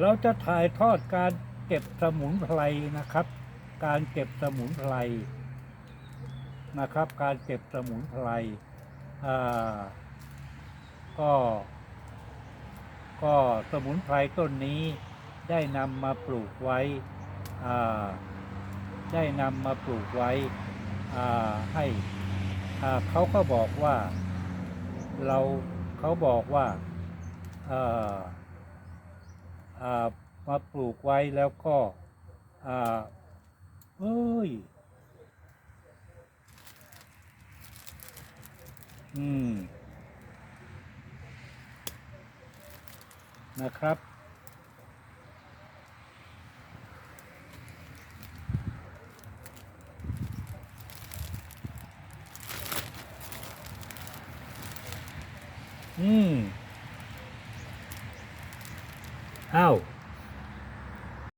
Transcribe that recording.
เราจะถ่ายทอดการเก็บสมุนไพรนะครับ การเก็บสมุนไพรนะครับ การเก็บสมุนไพรก็ ก็สมุนไพรต้นนี้ได้นำมาปลูกไว้ ได้นำมาปลูกไว้ให้อ่าเขาก็บอกว่าเราเขาบอกว่า มาปลูกไว้แล้วก็เอ้ย อืม นะครับ อืม อ้าว